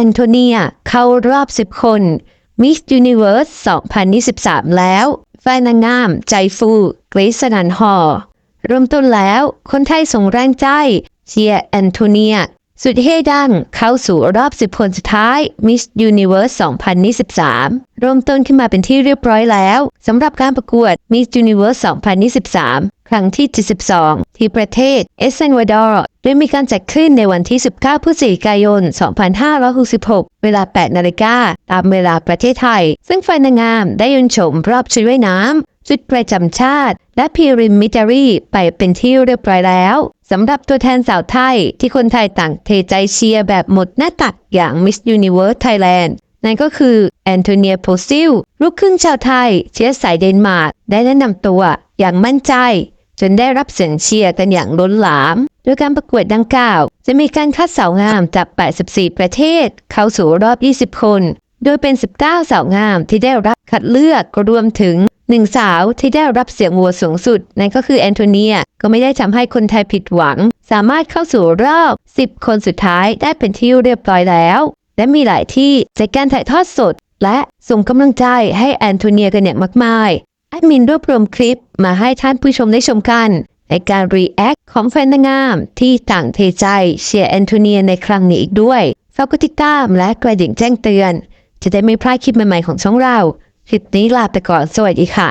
แอนโทเนียเข้ารอบ 10 คน Miss Universe 2023 แล้วแฟนนางงาม ใจฟูเกรซนันฮอร์ริ่มต้นแล้ว คนไทยส่งแรงใจ เชียร์แอนโทเนีย สุดเฮดังเข้าสู่รอบ 10 คนสุดท้าย Miss Universe 2023 เริ่มต้นขึ้นมาเป็นที่เรียบร้อยแล้วสำหรับการประกวด Miss Universe 2023 ครั้งที่ 72 ที่ประเทศเอสเซนวาดอร์โดยมีการจัดขึ้นในวันที่ 19 พฤศจิกายน 2566 เวลา 8 นาฬิกาตามเวลาประเทศไทย ซึ่งแฟนนางงามได้ยืนชมรอบชุดว่ายน้ำชุดประจำชาติ และพีริมมิจารีไปเป็นที่เรียบร้อยแล้วสำหรับตัวแทนสาวไทยที่คนไทยต่างเทใจเชียร์แบบหมดหน้าตักอย่าง Miss Universe Thailand นั่นก็คือแอนโทเนียโพซิลลูกครึ่งชาวไทย เชื้อสายเดนมาร์กได้แนะนำตัวอย่างมั่นใจ จนได้รับเสียงเชียร์กันอย่างล้นหลาม โดยการประกวดดังกล่าว จะมีการคัดสาวงามจาก 84 ประเทศ เข้าสู่รอบ 20 คน โดยเป็น 19 สาวงามที่ได้รับคัดเลือกก็รวมถึงหนึ่งสาวที่ได้รับเสียงโหวตสูงสุด นั่นก็คือแอนโทเนีย ก็ไม่ได้ทำให้คนไทยผิดหวัง สามารถเข้าสู่รอบ 10 คนสุดท้ายได้เป็นที่เรียบร้อยแล้ว และมีหลายที่จัดการถ่ายทอดสด และส่งกำลังใจให้แอนโทเนียกันอย่างมากมาย แอดมินรวบรวมคลิปมาให้ท่านผู้ชมได้ชมกัน ในการรีแอคของแฟนนางงาม ที่ต่างเทใจเชียร์แอนโทเนียในครั้งนี้อีกด้วยฝากกดติดตามและกระดิ่งแจ้งเตือน จะได้ไม่พลาดคลิปใหม่ๆของช่องเรา คลิปนี้ลาไปก่อนสวัสดีค่ะ